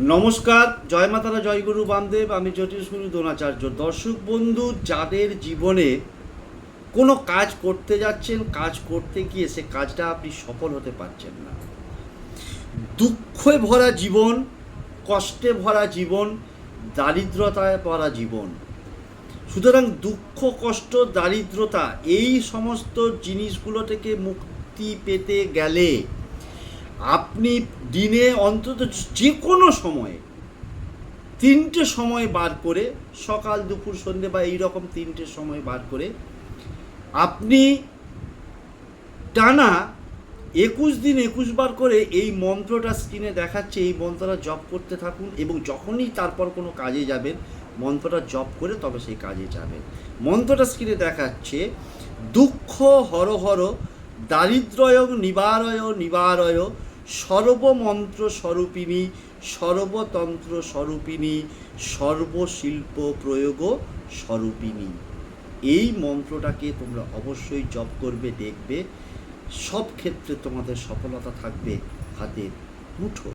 নমস্কার, জয় মাতারা জয়গুরু বামদেব। আমি জ্যোতিষগুরু দ্রোণাচার্য। দর্শক বন্ধু, যাদের জীবনে কোনো কাজ করতে যাচ্ছেন, কাজ করতে গিয়ে সে কাজটা আপনি সফল হতে পারছেন না। দুঃখে ভরা জীবন, কষ্টে ভরা জীবন, দারিদ্রতায় ভরা জীবন। সুতরাং দুঃখ, কষ্ট, দারিদ্রতা, এই সমস্ত জিনিসগুলো থেকে মুক্তি পেতে গেলে আপনি দিনে অন্তত যে কোনো সময়ে তিনটে সময় বার করে সকাল, দুপুর সন্ধে বা এইরকম তিনটে সময় বার করে আপনি টানা একুশ দিন একুশ বার করে এই মন্ত্রটা স্ক্রিনে দেখাচ্ছে, এই মন্ত্রটা জপ করতে থাকুন এবং যখনই তারপর কোনো কাজে যাবেন, মন্ত্রটা জপ করে তবে সেই কাজে যাবেন। মন্ত্রটা স্ক্রিনে দেখাচ্ছে, দুঃখ হর হর দারিদ্রয় নিবারয় নিবারয় সর্বমন্ত্র স্বরূপিণী সর্বতন্ত্র স্বরূপিণী সর্বশিল্প প্রয়োগ স্বরূপিণী এই মন্ত্রটাকে তোমরা অবশ্যই জপ করবে, দেখবে। সব ক্ষেত্রে তোমাদের সফলতা থাকবে হাতের মুঠো